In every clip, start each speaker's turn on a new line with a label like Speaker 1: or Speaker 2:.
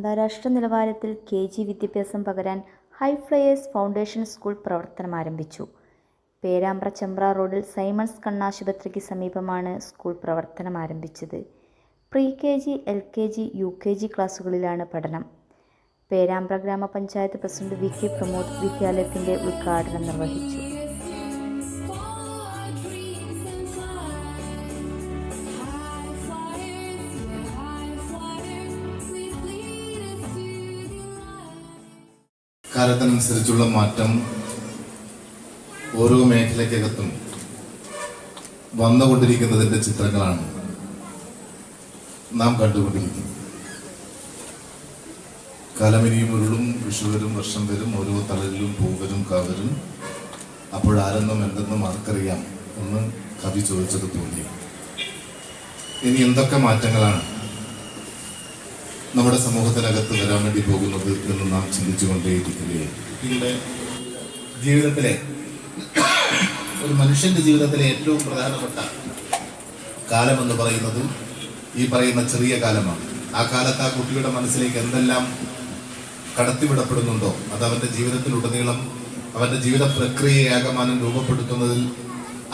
Speaker 1: അന്താരാഷ്ട്ര നിലവാരത്തിൽ K G വിദ്യാഭ്യാസം പകരാൻ ഹൈ ഫ്ലയേഴ്സ് ഫൗണ്ടേഷൻ സ്കൂൾ പ്രവർത്തനം ആരംഭിച്ചു. പേരാമ്പ്ര ചെമ്പ്ര റോഡിൽ സൈമൺസ് കണ്ണാശുപത്രിക്ക് സമീപമാണ് സ്കൂൾ പ്രവർത്തനം ആരംഭിച്ചത്. Pre K G L K G U K G ക്ലാസ്സുകളിലാണ് പഠനം. പേരാമ്പ്ര ഗ്രാമപഞ്ചായത്ത് പ്രസിഡന്റ് വി കെ പ്രമോദ് വിദ്യാലയത്തിന്റെ ഉദ്ഘാടനം നിർവഹിച്ചു.
Speaker 2: കാലത്തിനനുസരിച്ചുള്ള മാറ്റം ഓരോ മേഖലയ്ക്കകത്തും വന്നുകൊണ്ടിരിക്കുന്നതിന്റെ ചിത്രങ്ങളാണ് നാം കണ്ടുകൊണ്ടിരിക്കുന്നത്. കാലമിനിയും ഉരുളും വിഷുവരും വർഷം വരും ഓരോ തളരിലും പൂവരും കാവരും അപ്പോഴാരെന്നും എന്തെന്നും ആർക്കറിയാം എന്ന് കവി ചോദിച്ചത് തോന്നി ഇനി എന്തൊക്കെ മാറ്റങ്ങളാണ്? നമ്മുടെ സമൂഹത്തിനകത്ത് വരാൻ വേണ്ടി പോകുന്നത് എന്ന് നാം ചിന്തിച്ചുകൊണ്ടേയിരിക്കുകയാണ്. കുട്ടികളുടെ ജീവിതത്തിലെ ഒരു മനുഷ്യന്റെ ജീവിതത്തിലെ ഏറ്റവും പ്രധാനപ്പെട്ട കാലം എന്ന് പറയുന്നത് ഈ പറയുന്ന ചെറിയ കാലമാണ്. ആ കാലത്ത് ആ കുട്ടിയുടെ മനസ്സിലേക്ക് എന്തെല്ലാം കടത്തിവിടപ്പെടുന്നുണ്ടോ അത് അവന്റെ ജീവിതത്തിലുടനീളം അവന്റെ ജീവിത പ്രക്രിയയെ ആകമാനം രൂപപ്പെടുത്തുന്നതിൽ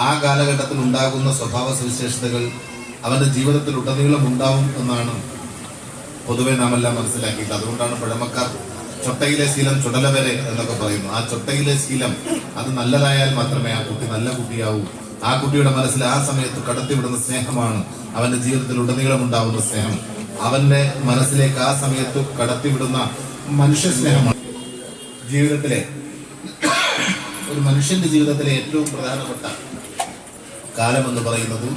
Speaker 2: ആ കാലഘട്ടത്തിൽ ഉണ്ടാകുന്ന സ്വഭാവ സവിശേഷതകൾ ജീവിതത്തിൽ ഉടനീളം ഉണ്ടാവും എന്നാണ് പൊതുവെ നാം എല്ലാം മനസ്സിലാക്കിയിട്ട് അതുകൊണ്ടാണ് പഴമക്കാർ ചൊട്ടയിലെ ശീലം ചുടല വരെ എന്നൊക്കെ പറയുന്നു ആ ചൊട്ടയിലെ ശീലം അത് നല്ലതായാൽ മാത്രമേ ആ കുട്ടി നല്ല കുട്ടിയാവൂ. ആ കുട്ടിയുടെ മനസ്സിൽ ആ സമയത്ത് കടത്തിവിടുന്ന സ്നേഹമാണ്. അവന്റെ ജീവിതത്തിൽ ഉടനീളം ഉണ്ടാവുന്ന സ്നേഹം. അവന്റെ മനസ്സിലേക്ക് ആ സമയത്ത് കടത്തിവിടുന്ന മനുഷ്യ സ്നേഹമാണ്. ജീവിതത്തിലെ ഒരു മനുഷ്യന്റെ ജീവിതത്തിലെ ഏറ്റവും പ്രധാനപ്പെട്ട കാലം എന്ന് പറയുന്നത്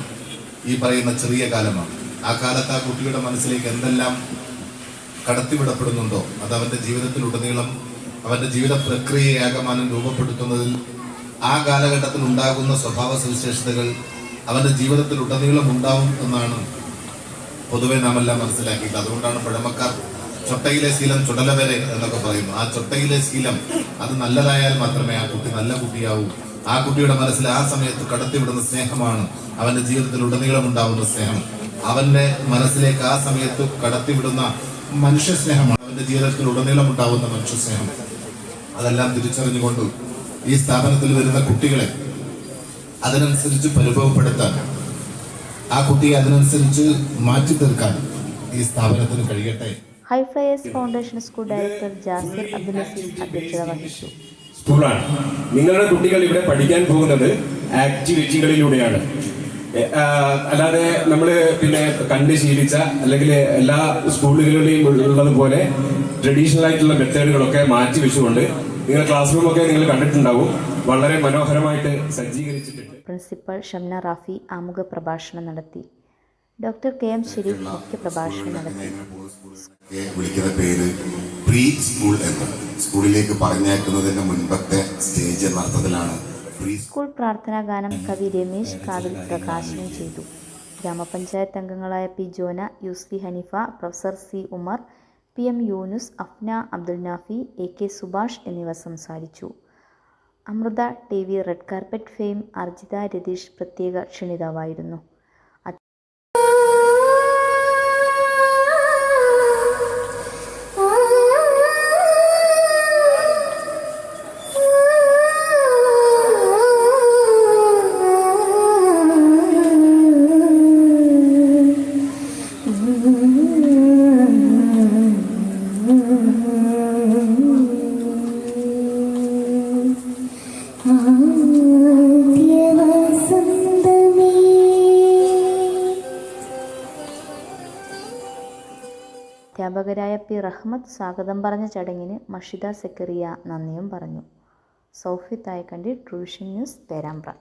Speaker 2: ഈ പറയുന്ന ചെറിയ കാലമാണ്. ആ കാലത്ത് ആ കുട്ടിയുടെ മനസ്സിലേക്ക് എന്തെല്ലാം കടത്തിവിടപ്പെടുന്നുണ്ടോ? അത് അവന്റെ ജീവിതത്തിലുടനീളം അവന്റെ ജീവിത പ്രക്രിയയെ ആകമാനം രൂപപ്പെടുത്തുന്നതിൽ ആ കാലഘട്ടത്തിൽ ഉണ്ടാകുന്ന സ്വഭാവ സവിശേഷതകൾ അവന്റെ ജീവിതത്തിൽ ഉടനീളം ഉണ്ടാവും എന്നാണ് പൊതുവെ നാം എല്ലാം മനസ്സിലാക്കിയിട്ട്. അതുകൊണ്ടാണ് പഴമക്കാർ ചൊട്ടയിലെ ശീലം ചുടല വരെ എന്നൊക്കെ പറയുന്നു ആ ചൊട്ടയിലെ ശീലം അത് നല്ലതായാൽ മാത്രമേ ആ കുട്ടി നല്ല കുട്ടിയാവൂ. ആ കുട്ടിയുടെ മനസ്സിൽ ആ സമയത്ത് കടത്തിവിടുന്ന സ്നേഹമാണ് അവന്റെ ജീവിതത്തിൽ ഉടനീളം ഉണ്ടാവുന്ന സ്നേഹം. അവന്റെ മനസ്സിലേക്ക് ആ സമയത്ത് കടത്തിവിടുന്ന മനുഷ്യ സ്നേഹമാണ് അവന്റെ ജീവിതത്തിൽ ഉടനീളം ഉണ്ടാവുന്ന മനുഷ്യ സ്നേഹം അതെല്ലാം തിരിച്ചറിഞ്ഞുകൊണ്ട് ഈ സ്ഥാപനത്തിൽ വരുന്ന കുട്ടികളെ അതിനനുസരിച്ച് പരിഭവപ്പെടുത്താൻ ആ കുട്ടിയെ അതിനനുസരിച്ച് മാറ്റി തീർക്കാൻ ഈ സ്ഥാപനത്തിന് കഴിയട്ടെ.
Speaker 1: Highflyers foundation school director Jasir Abdul Aziz അധ്യക്ഷത വഹിച്ചു.
Speaker 3: സ്കൂളാണ്. നിങ്ങളുടെ കുട്ടികൾ ഇവിടെ പഠിക്കാൻ പോകുന്നത് ആക്ടിവിറ്റികളിലൂടെയാണ് അല്ലാതെ നമ്മൾ പിന്നെ കണ്ട് ശീലിച്ച അല്ലെങ്കിൽ എല്ലാ സ്കൂളുകളിലെയും ഉള്ളതുപോലെ ട്രഡീഷണൽ ആയിട്ടുള്ള മെത്തേഡുകളൊക്കെ മാറ്റി വെച്ചുകൊണ്ട് നിങ്ങൾ ക്ലാസ് റൂമൊക്കെ നിങ്ങൾ കണ്ടിട്ടുണ്ടാവും. വളരെ മനോഹരമായിട്ട് സജ്ജീകരിച്ചിട്ടുണ്ട്.
Speaker 1: പ്രിൻസിപ്പൽ ഷംന റാഫി ആമുഖ പ്രഭാഷണം നടത്തി. ഡോക്ടർ കെ എം ഷെരീഫ് മുഖ്യ പ്രഭാഷണം നടത്തി.
Speaker 4: വിളിക്കുന്ന പേര് പ്രീ സ്കൂൾ എന്ന്. സ്കൂളിലേക്ക് പറഞ്ഞേക്കുന്നതിന്റെ മുൻപത്തെ സ്റ്റേജ് എന്ന അർത്ഥത്തിലാണ്
Speaker 1: സ്കൂൾ പ്രാർത്ഥനാ ഗാനം കവി രമേശ് കാവിൽ പ്രകാശനം ചെയ്തു. ഗ്രാമപഞ്ചായത്ത് അംഗങ്ങളായ P Jona Yusli Haneefa professor C Umar P M Yunus Afna Abdul Nafi A K Subhash എന്നിവർ സംസാരിച്ചു. Amrita T V red carpet fame Arjitha Ratheesh പ്രത്യേക ക്ഷണിതാവായിരുന്നു. അധ്യാപകരായ പി റഹ്മത്ത് സ്വാഗതം പറഞ്ഞ ചടങ്ങിന് മഷിദ സെക്കറിയ നന്ദിയും പറഞ്ഞു. Soufi Thayakandi TrueVision news Perambra.